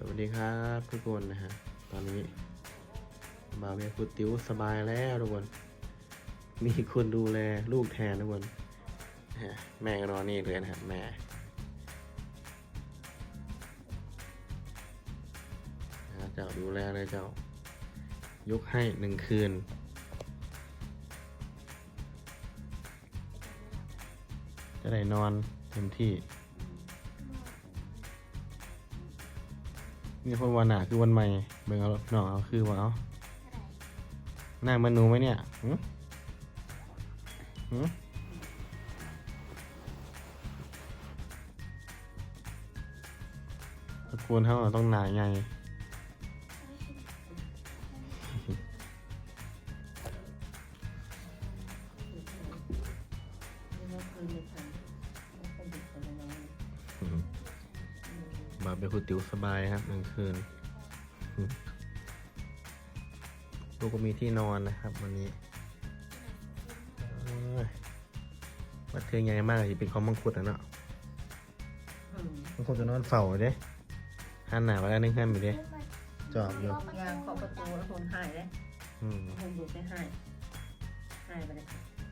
สวัสดีครับทุกคนนะฮะ ตอนนี้บาวเวียคุติวสบายแล้วทุกคน มีคนดูแลลูกแทนทุกคนแม่ก็นอนนี่เลยนะฮะแม่นะฮะเจ้าดูแลเลยเจ้า ยกให้หนึ่งคืนจะได้นอนเต็มที่ นี่เพราะวันหนาคือวันใหม่เบิ่งเอาหน่องเอาคือว่าเอาหน้ามันนูไหมเนี่ยหืมหืมตะโกนเท่าต้องหนาไง บายครับหนึ่งคืนอืมลูกก็มีที่นอนนะครับ วันนี้เอ้ยวัดเทืองใหญ่มากเลยเป็นของมังคุดนะเนาะมังคุดจะนอนเฝ้าเด้หันหน้าไปแล้วนึงหันไปเด้จอบอยู่ยางขอบประตูแล้วคนหายเลยอืมคนดูไม่หายหายไปเลย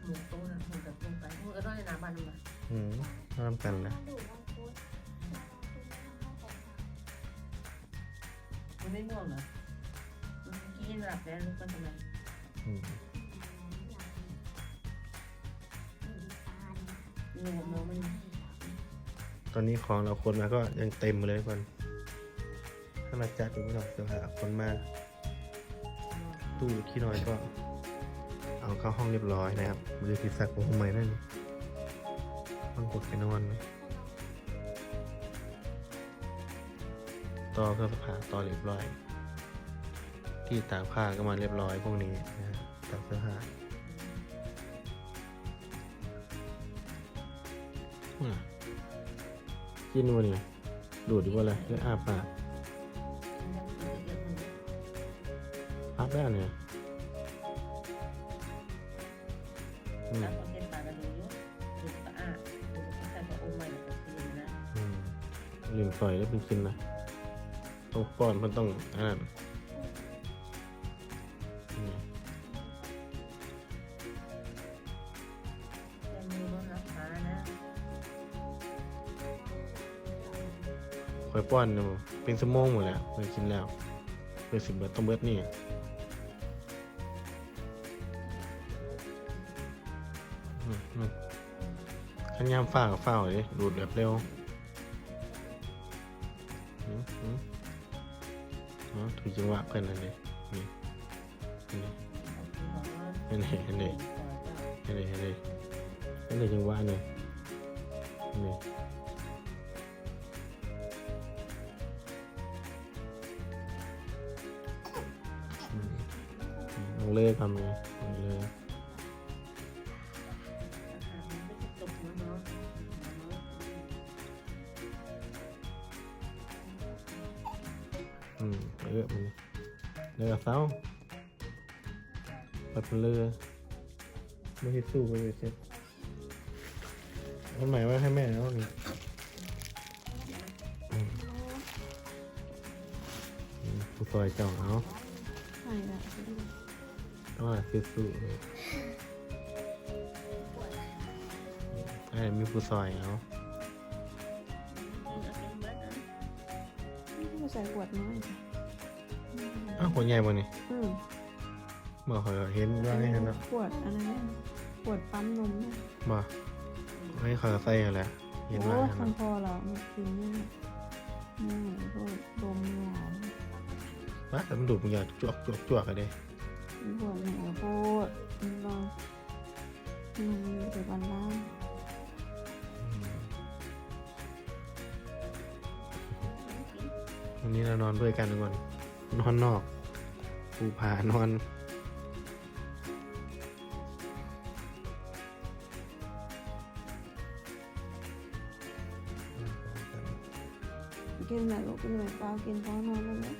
หมุนตู้นะหมุนกับลงไปหมุนก็ได้ในน้ำบ้านมาอืมนอนกันนะ มันไม่ง่วงเหรอเมื่อกี้หลับแล้วลุกกันทำไมอืมเนี่ยน้องมันตอนนี้ของเราคนมาก็ยังเต็มเลยทุกคนถ้ามาจัดอยู่ไม่หรอกเดี๋ยวหาคนมาตู้ขี้น้อยก็ เอาเข้าห้องเรียบร้อยนะครับมือติดสักของใหม่นั่นต้องกดไปนอนนะ ต่อเครื่องสภาต่อเรียบร้อย ที่ตากผ้าก็มาเรียบร้อยพวกนี้นะฮะตากเสื้อผ้าอะกินวะเนี่ยดูดดีกว่าเลยเลืออาปากพับแล้วเนี่ยอืมแล้วคนเห็นปากกันอยู่ดูสะอาดดูใส่ตัวอมใหม่กับคืนนะอืมลืมใส่แล้วเป็นกินนะ ต้องป้อนมันต้องอันนั้นอืมแต่มือมันรับฟ้านะคอยป้อนอยู่เป็นสมองหมดแล้วเคยกินแล้วเคยสิบเบิดต้องเบิดนี่ขันยามฝ้ากับฝ้าเลยดูดแบบเร็ว อ๋อจังหวะเพื่อนนั่นเลยนี่นี่เห็นเห็นเลยเห็นเลยเห็นเลยเห็นเลยจังหวะนี่นี่อืมลองเลิกทำไงลองเลิกจบแล้วเนาะอืมเลื อกมันเลือเสาปัดเลือไม่ให้สู้ไปเลยเซ็ตมันหมายว่าให้แม่แล้วนี่ผู้ซอยเจ้าเอาใช่ละต้องหาซื้อสู้ไอ้มีผู้ซอยเอาผู้ใส่ขวดน้อยจ้ะ อ้าวคนใหญ่บ่นี่อืมบ่เคยเห็นว่าให้เห็นเนาะขวดอะไรนะขวดปั๊มนมนะบ่ให้เขาใส่กันแหละเห็นโอ้ว่าให้คันเนาะพอเรามากินนี่นี่พวกดมหวานว่าแต่มันดูดมันอยากจวกจวกจวกกันเด้ขวดเหนียวโพดมันลองมันอยู่แต่วันล่างวันนี้เรานอนด้วยกันทุกคน นอนนอกภูผานอน กินแหละลูกกินแหละเปล่ากินพอนอนแล้วนะ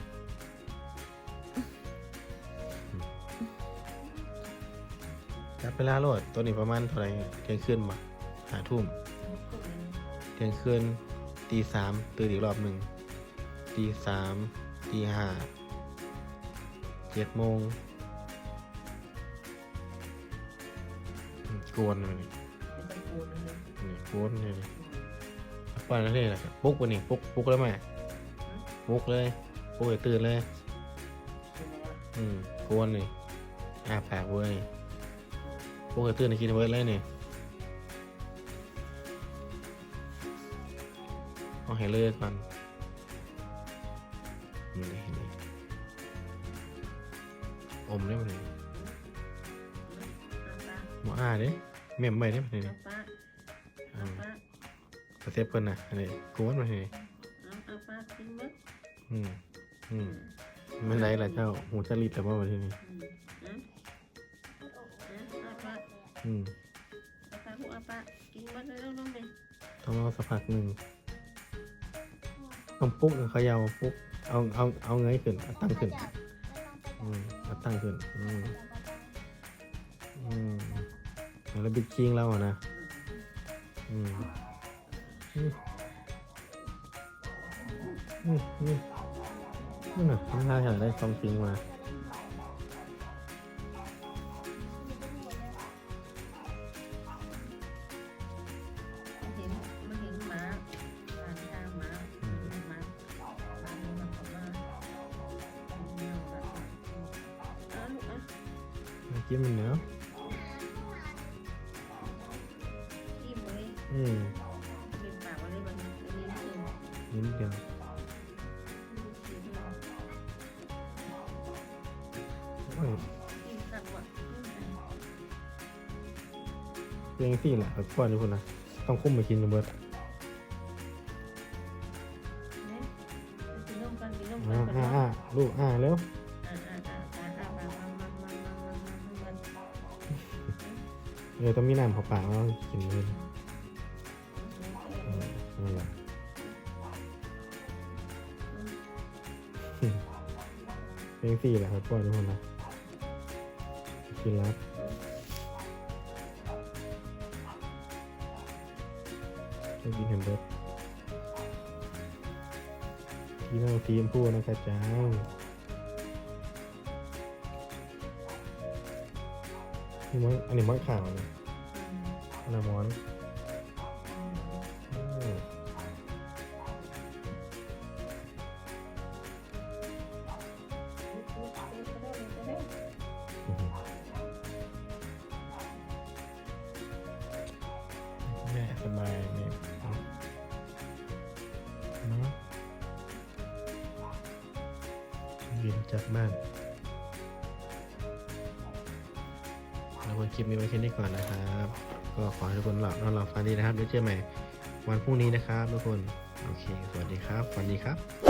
จับเวลาโหลดตัวนี้ประมาณเท่าไหร่เที่ยงคืนมาหาทุ่มเที่ยงคืนตีสามตื่นอีกรอบหนึ่งตีสามตีห้า เจ็ดโมงอืมกวนเลยนี่เป็นตะปูนเลยนี่กวนเลยนี่ปล่อยแล้วนี่แหละปลุกวันนี้ปลุกปลุกแล้วไหมปลุกเลยปลุกเลยตื่นเลยเป็นไงวะอืมกวนนี่อาปากเว้ยปลุกเลยตื่นในกินเวิร์ดเลยนี่เอาให้เลิกก่อนนี่นี่ อมได้ไหมเนี่ยหมาอ่าดิเมมเบไปได้ไหมเนี่ยเอาเซฟเพิ่นนะอันนี้กวนมาเนี่ยอืมอืมมันไรล่ะเจ้าหูจะรีดแต่ว่าวันที่นี่อืมต้องรอสักพักหนึ่งต้องปุ๊กเขายาวปุ๊กเอาเอาเอาเงยขึ้นตั้งขึ้น อืมตั้งขึ้น อืมอืมแล้วบิ๊กคิงแล้วอะนะ อืมอืมอืมอืมนี่น่ะทำท่าอยางได้ซองซิงมา given now. Hmm. Nhìn được. Ôi. Tiếng gì nè, quan đi con nè. Tao không mà chín được bớt. อ่าอ่าลูกอ่าแล้ว เออต้องมีน้ำเผาๆแล้วกินเลยเออนั่นแหละเพลงสี่แหละครับก่อนทุกคนนะกินแล้วจะกินเห็นเบิร์ดพี่น้องทีมพูดนะครับจ้า นี่มันอันนี้มันข่าวนะอันนั้นมอนอืมแม่สบายเนี่ยเนาะบินจากบ้าน เราคนคลิปนี้ไว้แค่นี้ก่อนนะครับ ก็ขอให้ทุกคนหลับนอนหลับฝันดีนะครับเดี๋ยวเจอใหม่วันพรุ่งนี้นะครับทุกคน โอเค สวัสดีครับฝันดีครับ